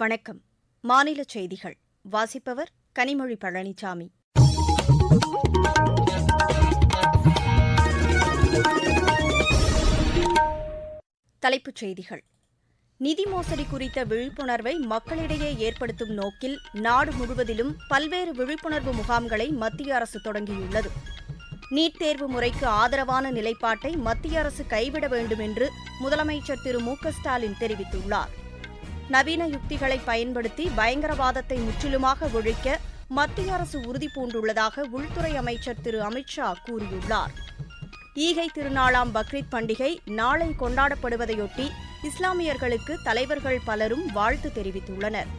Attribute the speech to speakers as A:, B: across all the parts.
A: வணக்கம் மாநில செய்திகள் வாசிப்பவர் கனிமொழி பழனிசாமி தலைப்புச் செய்திகள் நிதி மோசடி குறித்த விழிப்புணர்வை மக்களிடையே ஏற்படுத்தும் நோக்கில் நாடு முழுவதிலும் பல்வேறு விழிப்புணர்வு முகாம்களை மத்திய அரசு தொடங்கியுள்ளது நீட் தேர்வு முறைக்கு ஆதரவான நிலைப்பாட்டை மத்திய அரசு கைவிட வேண்டும் என்று முதலமைச்சர் திரு மு க ஸ்டாலின் தெரிவித்துள்ளார் நவீன யுக்திகளை பயன்படுத்தி பயங்கரவாதத்தை முற்றிலுமாக ஒழிக்க மத்திய அரசு உறுதிபூண்டுள்ளதாக உள்துறை அமைச்சர் திரு அமித்ஷா கூறியுள்ளார் ஈகை திருநாளாம் பக்ரீத் பண்டிகை நாளை கொண்டாடப்படுவதையொட்டி இஸ்லாமியர்களுக்கு தலைவர்கள் பலரும் வாழ்த்து தெரிவித்துள்ளனர்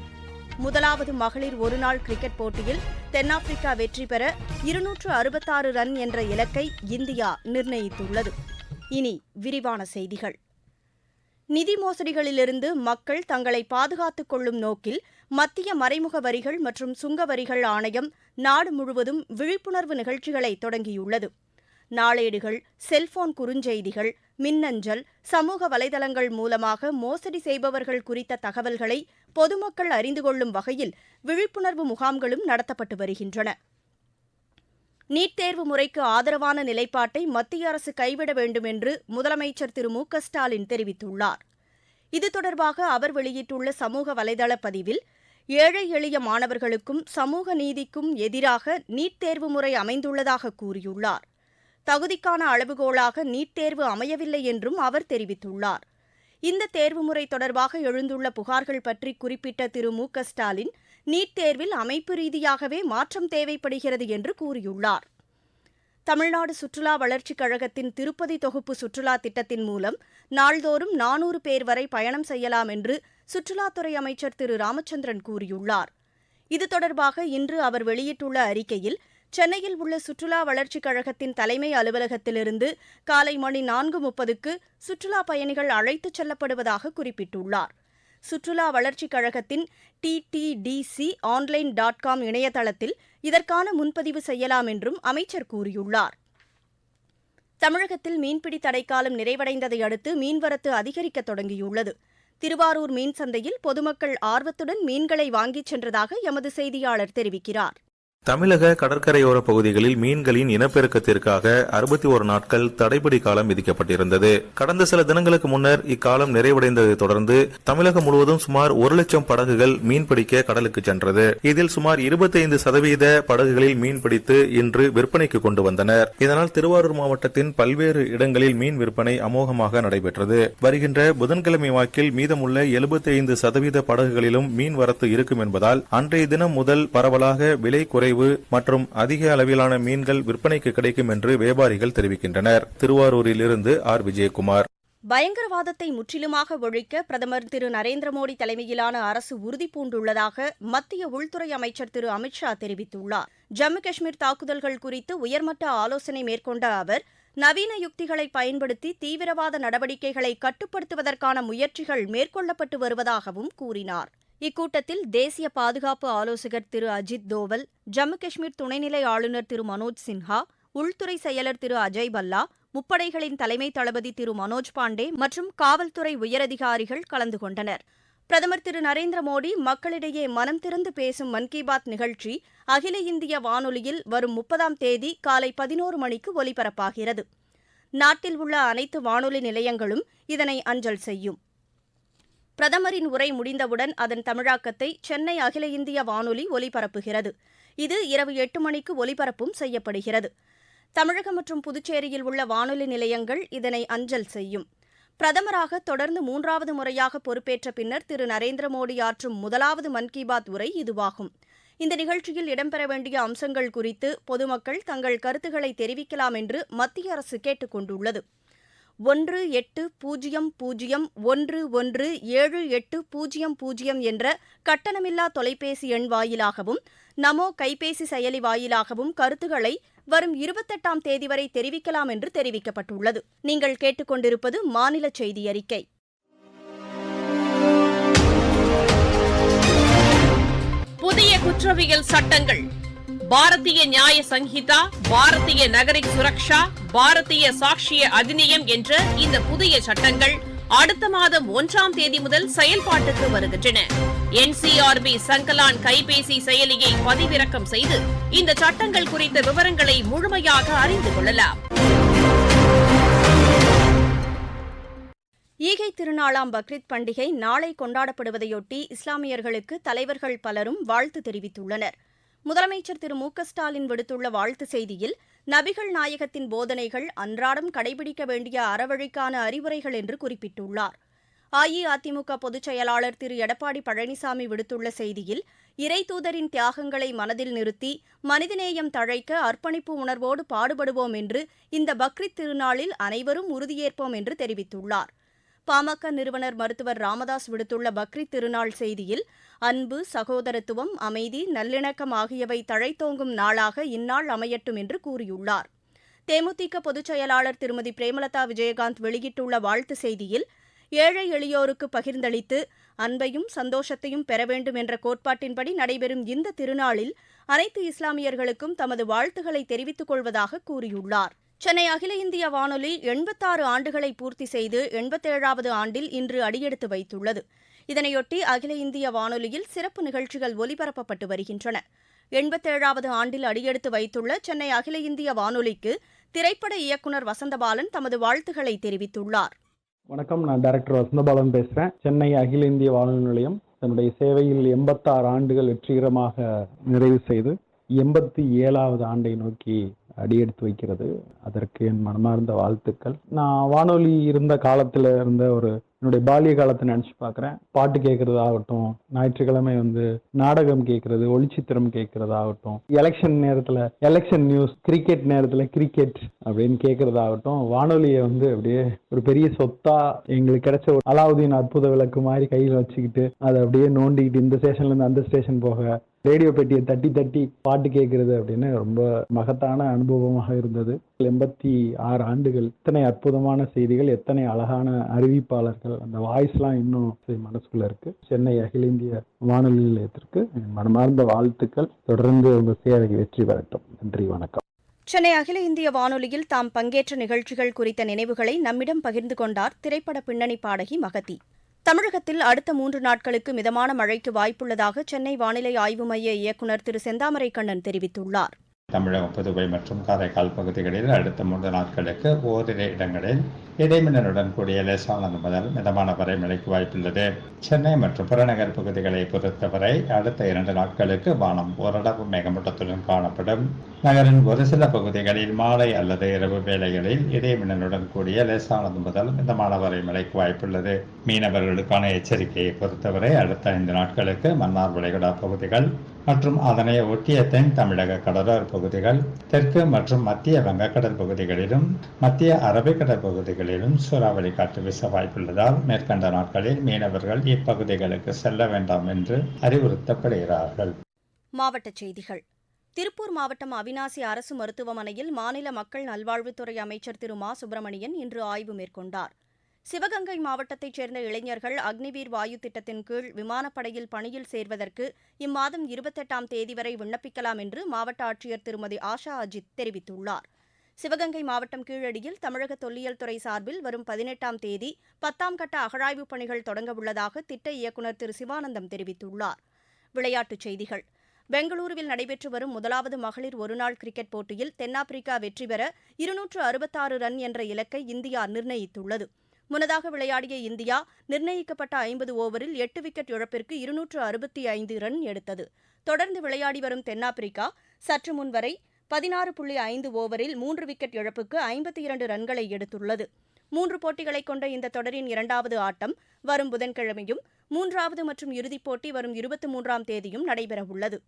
A: முதலாவது மகளிர் ஒருநாள் கிரிக்கெட் போட்டியில் தென்னாப்பிரிக்கா வெற்றி பெற இருநூற்று அறுபத்தாறு ரன் என்ற இலக்கை இந்தியா நிர்ணயித்துள்ளது இனி விரிவான செய்திகள் நிதி மோசடிகளிலிருந்து மக்கள் தங்களை பாதுகாத்துக் கொள்ளும் நோக்கில் மத்திய மறைமுக வரிகள் மற்றும் சுங்க வரிகள் ஆணையம் நாடு முழுவதும் விழிப்புணர்வு நிகழ்ச்சிகளை தொடங்கியுள்ளது நாளேடுகள் செல்போன் குறுஞ்செய்திகள் மின்னஞ்சல் சமூக வலைதளங்கள் மூலமாக மோசடி செய்பவர்கள் குறித்த தகவல்களை பொதுமக்கள் அறிந்து கொள்ளும் வகையில் விழிப்புணர்வு முகாம்களும் நடத்தப்பட்டு வருகின்றன நீட் தேர்வு முறைக்கு ஆதரவான நிலைப்பாட்டை மத்திய அரசு கைவிட வேண்டும் என்று முதலமைச்சர் திரு மு ஸ்டாலின் தெரிவித்துள்ளார் இது தொடர்பாக அவர் வெளியிட்டுள்ள சமூக வலைதள பதிவில் ஏழை எளிய மாணவர்களுக்கும் சமூக நீதிக்கும் எதிராக நீட் தேர்வு முறை அமைந்துள்ளதாக கூறியுள்ளார் தகுதிக்கான அளவுகோலாக நீட் தேர்வு அமையவில்லை என்றும் அவர் தெரிவித்துள்ளார் இந்த தேர்வு முறை தொடர்பாக எழுந்துள்ள புகார்கள் பற்றி குறிப்பிட்ட திரு மு ஸ்டாலின் நீட் தேர்வில் அமைப்பு ரீதியாகவே மாற்றம் தேவைப்படுகிறது என்று கூறியுள்ளார் தமிழ்நாடு சுற்றுலா வளர்ச்சிக் கழகத்தின் திருப்பதி தொகுப்பு சுற்றுலா திட்டத்தின் மூலம் நாள்தோறும் நானூறு பேர் வரை பயணம் செய்யலாம் என்று சுற்றுலாத்துறை அமைச்சர் திரு ராமச்சந்திரன் கூறியுள்ளார் இது தொடர்பாக இன்று அவர் வெளியிட்டுள்ள அறிக்கையில் சென்னையில் உள்ள சுற்றுலா வளர்ச்சிக் கழகத்தின் தலைமை அலுவலகத்திலிருந்து காலை மணி நான்கு முப்பதுக்கு சுற்றுலா பயணிகள் அழைத்துச் செல்லப்படுவதாக குறிப்பிட்டுள்ளார் சுற்றுலா வளர்ச்சிக் கழகத்தின் டிடிடிசி ஆன்லைன் டாட் காம் இணையதளத்தில் இதற்கான முன்பதிவு செய்யலாம் என்றும் அமைச்சர் கூறியுள்ளார் தமிழகத்தில் மீன்பிடி தடைக்காலம் நிறைவடைந்ததை அடுத்து மீன்வரத்து அதிகரிக்க தொடங்கியுள்ளது திருவாரூர் மீன் சந்தையில் பொதுமக்கள் ஆர்வத்துடன் மீன்களை வாங்கிச் சென்றதாக எமது செய்தியாளர் தெரிவிக்கிறார் தமிழக கடற்கரையோர பகுதிகளில் மீன்களின் இனப்பெருக்கத்திற்காக அறுபத்தி ஒரு நாட்கள் தடைப்படி காலம் விதிக்கப்பட்டிருந்தது கடந்த சில தினங்களுக்கு முன்னர் இக்காலம் நிறைவடைந்ததை தொடர்ந்து தமிழகம் முழுவதும் சுமார் ஒரு லட்சம் படகுகள் மீன்பிடிக்க கடலுக்கு சென்றது இதில் சுமார் இருபத்தைந்து சதவீத படகுகளில் மீன்பிடித்து இன்று விற்பனைக்கு கொண்டு வந்தனர் இதனால் திருவாரூர் மாவட்டத்தின் பல்வேறு இடங்களில் மீன் விற்பனை அமோகமாக நடைபெற்றது வருகின்ற புதன்கிழமை வாக்கில் மீதமுள்ள எழுபத்தைந்து சதவீத படகுகளிலும் மீன் வரத்து இருக்கும் என்பதால் அன்றைய தினம் முதல் பரவலாக விலை குறை குறைவு மற்றும் அதிக அளவிலான மீன்கள் விற்பனைக்கு கிடைக்கும் என்று வியாபாரிகள் தெரிவிக்கின்றனர் திருவாரூரில் இருந்து ஆர் விஜயகுமார் பயங்கரவாதத்தை முற்றிலுமாக ஒழிக்க பிரதமர் திரு நரேந்திர மோடி தலைமையிலான அரசு உறுதிபூண்டுள்ளதாக மத்திய உள்துறை அமைச்சர் திரு அமித்ஷா தெரிவித்துள்ளார் ஜம்மு காஷ்மீர் தாக்குதல்கள் குறித்து உயர்மட்ட ஆலோசனை மேற்கொண்ட அவர் நவீன யுக்திகளை பயன்படுத்தி தீவிரவாத நடவடிக்கைகளை கட்டுப்படுத்துவதற்கான முயற்சிகள் மேற்கொள்ளப்பட்டு வருவதாகவும் கூறினார் இக்கூட்டத்தில் தேசிய பாதுகாப்பு ஆலோசகர் திரு அஜித் தோவல் ஜம்மு காஷ்மீர் துணைநிலை ஆளுநர் திரு மனோஜ் சின்ஹா உள்துறை செயலர் திரு அஜய் பல்லா முப்படைகளின் தலைமை தளபதி திரு மனோஜ் பாண்டே மற்றும் காவல்துறை உயரதிகாரிகள் கலந்து கொண்டனர் பிரதமர் திரு நரேந்திர மோடி மக்களிடையே மனம் திறந்து பேசும் மன் கி பாத் நிகழ்ச்சி அகில இந்திய வானொலியில் வரும் முப்பதாம் தேதி காலை பதினோரு மணிக்கு ஒலிபரப்பாகிறது நாட்டில் உள்ள அனைத்து வானொலி நிலையங்களும் இதனை அஞ்சல் செய்யும் பிரதமரின் உரை முடிந்தவுடன் அதன் தமிழாக்கத்தை சென்னை அகில இந்திய வானொலி ஒலிபரப்புகிறது இது இரவு எட்டு மணிக்கு ஒலிபரப்பும் செய்யப்படுகிறது தமிழகம் மற்றும் புதுச்சேரியில் உள்ள வானொலி நிலையங்கள் இதனை அஞ்சல் செய்யும் பிரதமராக தொடர்ந்து மூன்றாவது முறையாக பொறுப்பேற்ற பின்னர் திரு நரேந்திர மோடி ஆற்றும் முதலாவது மன் கி பாத் உரை இதுவாகும் இந்த நிகழ்ச்சியில் இடம்பெற வேண்டிய அம்சங்கள் குறித்து பொதுமக்கள் தங்கள் கருத்துக்களை தெரிவிக்கலாம் என்று மத்திய அரசு கேட்டுக் கொண்டுள்ளது ஒன்று எட்டு பூஜ்ஜியம் பூஜ்ஜியம் ஒன்று ஒன்று ஏழு எட்டு பூஜ்ஜியம் பூஜ்ஜியம் என்ற கட்டணமில்லா தொலைபேசி எண் வாயிலாகவும் நமோ கைபேசி செயலி வாயிலாகவும் கருத்துக்களை வரும் இருபத்தெட்டாம் தேதி வரை தெரிவிக்கலாம் என்று தெரிவிக்கப்பட்டுள்ளது நீங்கள் கேட்டுக்கொண்டிருப்பது மாநில செய்தி அறிக்கை புதிய குற்றவியல் சட்டங்கள் பாரதிய நியாய சங்கிதா பாரதிய நகரிக் சுரக்ஷா பாரதிய சாட்சிய அதிநியம் என்ற இந்த புதிய சட்டங்கள் அடுத்த மாதம் ஒன்றாம் தேதி முதல் செயல்பாட்டுக்கு வருகின்றன என்சிஆர்பி சங்கலான் கைபேசி செயலியை பதிவிறக்கம் செய்து இந்த சட்டங்கள் குறித்த விவரங்களை முழுமையாக அறிந்து கொள்ளலாம் ஈகை திருநாளாம் பக்ரீத் பண்டிகை நாளை கொண்டாடப்படுவதையொட்டி இஸ்லாமியர்களுக்கு தலைவர்கள் பலரும் வாழ்த்து தெரிவித்துள்ளனா் முதலமைச்சர் திரு மு ஸ்டாலின் விடுத்துள்ள வாழ்த்து செய்தியில் நபிகள் நாயகத்தின் போதனைகள் அன்றாடம் கடைபிடிக்க வேண்டிய அறவழிக்கான அறிவுரைகள் என்று குறிப்பிட்டுள்ளார் அஇஅதிமுக பொதுச் செயலாளர் திரு எடப்பாடி பழனிசாமி விடுத்துள்ள செய்தியில் இறை தூதரின் தியாகங்களை மனதில் நிறுத்தி மனிதநேயம் தழைக்க அர்ப்பணிப்பு உணர்வோடு பாடுபடுவோம் என்று இந்த பக்ரித் திருநாளில் அனைவரும் உறுதியேற்போம் என்று தெரிவித்துள்ளாா் பாமக நிறுவனர் மருத்துவர் ராமதாஸ் விடுத்துள்ள பக்ரீத் திருநாள் செய்தியில் அன்பு சகோதரத்துவம் அமைதி நல்லிணக்கம் ஆகியவை தழைத்தோங்கும் நாளாக இந்நாள் அமையட்டும் என்று கூறியுள்ளார் தேமுதிக பொதுச் செயலாளர் திருமதி பிரேமலதா விஜயகாந்த் வெளியிட்டுள்ள வாழ்த்து செய்தியில் ஏழை எளியோருக்கு பகிர்ந்தளித்து அன்பையும் சந்தோஷத்தையும் பெற வேண்டும் என்ற கோட்பாட்டின்படி நடைபெறும் இந்த திருநாளில் அனைத்து இஸ்லாமியர்களுக்கும் தமது வாழ்த்துக்களை தெரிவித்துக் கொள்வதாக கூறியுள்ளார் சென்னை அகில இந்திய வானொலி எண்பத்தாறு ஆண்டுகளை பூர்த்தி செய்து எண்பத்தேழாவது ஆண்டில் இன்று அடியெடுத்து வைத்துள்ளது இதனையொட்டி அகில இந்திய வானொலியில் சிறப்பு நிகழ்ச்சிகள் ஒலிபரப்பப்பட்டு வருகின்றன எண்பத்தேழாவது ஆண்டில் அடியெடுத்து வைத்துள்ள சென்னை அகில இந்திய வானொலிக்கு திரைப்பட இயக்குநர் வசந்தபாலன் தமது வாழ்த்துக்களை தெரிவித்துள்ளார் வணக்கம் நான் டைரக்டர் வசந்தபாலன் பேசுகிறேன் சென்னை அகில இந்திய வானொலி நிலையம் தன்னுடைய சேவையில் எண்பத்தாறு ஆண்டுகள் வெற்றிகரமாக நிறைவு செய்து எண்பத்தி ஏழாவது ஆண்டை நோக்கி அடியெடுத்து வைக்கிறது அதற்கு என் மனமார்ந்த வாழ்த்துக்கள் நான் வானொலி இருந்த காலத்தில் இருந்த ஒரு என்னுடைய பாலிய காலத்தை நினச்சி பார்க்குறேன் பாட்டு கேட்குறது ஆகட்டும் ஞாயிற்றுக்கிழமை வந்து நாடகம் கேட்குறது ஒளிச்சித்திரம் கேட்குறது ஆகட்டும் எலெக்ஷன் நேரத்தில் எலெக்ஷன் நியூஸ் கிரிக்கெட் நேரத்தில் கிரிக்கெட் அப்படின்னு கேட்குறது ஆகட்டும் வானொலியை வந்து அப்படியே ஒரு பெரிய சொத்தா எங்களுக்கு கிடைச்ச ஒரு அலாவுதீன் அற்புத விளக்கு மாதிரி கையில் வச்சுக்கிட்டு அதை அப்படியே நோண்டிக்கிட்டு இந்த ஸ்டேஷன்லேருந்து அந்த ஸ்டேஷன் போக ரேடியோ பெட்டியை தட்டி தட்டி பாட்டு கேட்கறது அப்படின்னு ரொம்ப மகத்தான அனுபவமாக இருந்தது எண்பத்தி ஆறு ஆண்டுகள் எத்தனை அற்புதமான செய்திகள் எத்தனை அழகான அறிவிப்பாளர்கள் அந்த வாய்ஸ்லாம் இன்னும் மனசுக்குள்ள இருக்கு சென்னை அகில இந்திய வானொலி நிலையத்திற்கு மனமார்ந்த வாழ்த்துக்கள் தொடர்ந்து உங்கள் சேவை வெற்றி பெறட்டும் நன்றி வணக்கம் சென்னை அகில இந்திய வானொலியில் தாம் பங்கேற்ற நிகழ்ச்சிகள் குறித்த நினைவுகளை நம்மிடம் பகிர்ந்து கொண்டார் திரைப்பட பின்னணி பாடகி மகதி தமிழகத்தில் அடுத்த மூன்று நாட்களுக்கு மிதமான மழைக்கு வாய்ப்புள்ளதாக சென்னை வானிலை ஆய்வு மைய இயக்குநர் திரு செந்தாமரை கண்ணன் தெரிவித்துள்ளார் தமிழகம் புதுவை மற்றும் காரைக்கால் பகுதிகளில் அடுத்த மூன்று நாட்களுக்கு ஓரிரு இடங்களில் இடைமின்னலுடன் கூடிய லேசானது முதல் மிதமான வரை மழைக்கு வாய்ப்புள்ளது சென்னை மற்றும் புறநகர் பகுதிகளை பொறுத்தவரை அடுத்த இரண்டு நாட்களுக்கு வானம் ஓரளவு மேகமூட்டத்துடன் காணப்படும் நகரின் ஒரு சில பகுதிகளில் மாலை அல்லது இரவு வேளைகளில் இடைமின்னலுடன் கூடிய லேசானது முதல் மிதமான வரை மழைக்கு வாய்ப்புள்ளது மீனவர்களுக்கான எச்சரிக்கையை பொறுத்தவரை அடுத்த ஐந்து நாட்களுக்கு மன்னார் விளைகுடா பகுதிகள் மற்றும் அதனை ஒட்டிய தென் தமிழக கடலோர பகுதிகள் தெற்கு மற்றும் மத்திய வங்கக்கடல் பகுதிகளிலும் மத்திய அரபிக்கடல் பகுதிகளிலும் சூறாவளி காற்று வீச வாய்ப்புள்ளதால் மேற்கண்ட நாட்களில் மீனவர்கள் இப்பகுதிகளுக்கு செல்ல வேண்டாம் என்று அறிவுறுத்தப்படுகிறார்கள் மாவட்டச் செய்திகள் திருப்பூர் மாவட்டம் அவினாசி அரசு மருத்துவமனையில் மாநில மக்கள் நல்வாழ்வுத்துறை அமைச்சர் திரு மா சுப்பிரமணியன் இன்று ஆய்வு மேற்கொண்டார் சிவகங்கை மாவட்டத்தைச் சேர்ந்த இளைஞர்கள் அக்னிவீர் வாயு திட்டத்தின் கீழ் விமானப்படையில் பணியில் சேர்வதற்கு இம்மாதம் இருபத்தெட்டாம் தேதி வரை விண்ணப்பிக்கலாம் என்று மாவட்ட ஆட்சியர் திருமதி ஆஷா அஜித் தெரிவித்துள்ளார் சிவகங்கை மாவட்டம் கீழடியில் தமிழக தொல்லியல் துறை சார்பில் வரும் பதினெட்டாம் தேதி பத்தாம் கட்ட அகழாய்வுப் பணிகள் தொடங்கவுள்ளதாக திட்ட இயக்குநர் திரு சிவானந்தம் தெரிவித்துள்ளார் விளையாட்டுச் செய்திகள் பெங்களூருவில் நடைபெற்று வரும் முதலாவது மகளிர் ஒருநாள் கிரிக்கெட் போட்டியில் தென்னாப்பிரிக்கா வெற்றி பெற இருநூற்று அறுபத்தாறு ரன் என்ற இலக்கை இந்தியா நிர்ணயித்துள்ளது முன்னதாக விளையாடிய இந்தியா நிர்ணயிக்கப்பட்ட ஐம்பது ஓவரில் எட்டு விக்கெட் இழப்பிற்கு இருநூற்று அறுபத்தி ஐந்து ரன் எடுத்தது தொடர்ந்து விளையாடி வரும் தென்னாப்பிரிக்கா சற்று முன் வரை பதினாறு புள்ளி ஐந்து ஓவரில் மூன்று விக்கெட் இழப்புக்கு ஐம்பத்தி இரண்டு ரன்களை எடுத்துள்ளது மூன்று போட்டிகளை கொண்ட இந்த தொடரின் இரண்டாவது ஆட்டம் வரும் புதன்கிழமையும் மூன்றாவது மற்றும் இறுதிப் போட்டி வரும் இருபத்தி மூன்றாம் தேதியும் நடைபெறவுள்ளது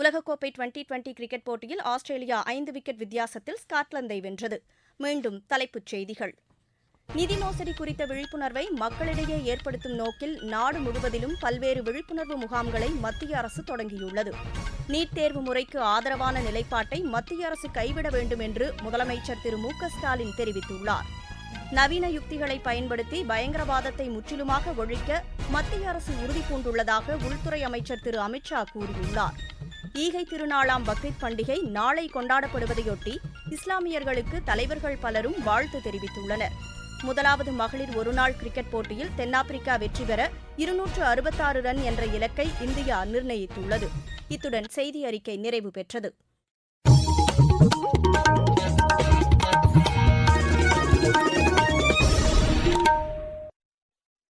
A: உலகக்கோப்பை டுவெண்டி டுவெண்டி கிரிக்கெட் போட்டியில் ஆஸ்திரேலியா ஐந்து விக்கெட் வித்தியாசத்தில் ஸ்காட்லாந்தை வென்றது மீண்டும் தலைப்புச் செய்திகள் நிதி மோசடி குறித்த விழிப்புணர்வை மக்களிடையே ஏற்படுத்தும் நோக்கில் நாடு முழுவதிலும் பல்வேறு விழிப்புணர்வு முகாம்களை மத்திய அரசு தொடங்கியுள்ளது நீட் தேர்வு முறைக்கு ஆதரவான நிலைப்பாட்டை மத்திய அரசு கைவிட வேண்டும் என்று முதலமைச்சர் திரு மு ஸ்டாலின் தெரிவித்துள்ளார் நவீன யுக்திகளை பயன்படுத்தி பயங்கரவாதத்தை முற்றிலுமாக ஒழிக்க மத்திய அரசு உறுதி பூண்டுள்ளதாக உள்துறை அமைச்சர் திரு அமித்ஷா கூறியுள்ளார் ஈகை திருநாளாம் பக்ரீத் பண்டிகை நாளை கொண்டாடப்படுவதையொட்டி இஸ்லாமியர்களுக்கு தலைவர்கள் பலரும் வாழ்த்து தெரிவித்துள்ளனர் முதலாவது மகளிர் ஒருநாள் கிரிக்கெட் போட்டியில் தென்னாப்பிரிக்கா வெற்றி பெற இருநூற்று அறுபத்தாறு ரன் என்ற இலக்கை இந்தியா நிர்ணயித்துள்ளது இத்துடன் செய்தி அறிக்கை நிறைவு பெற்றது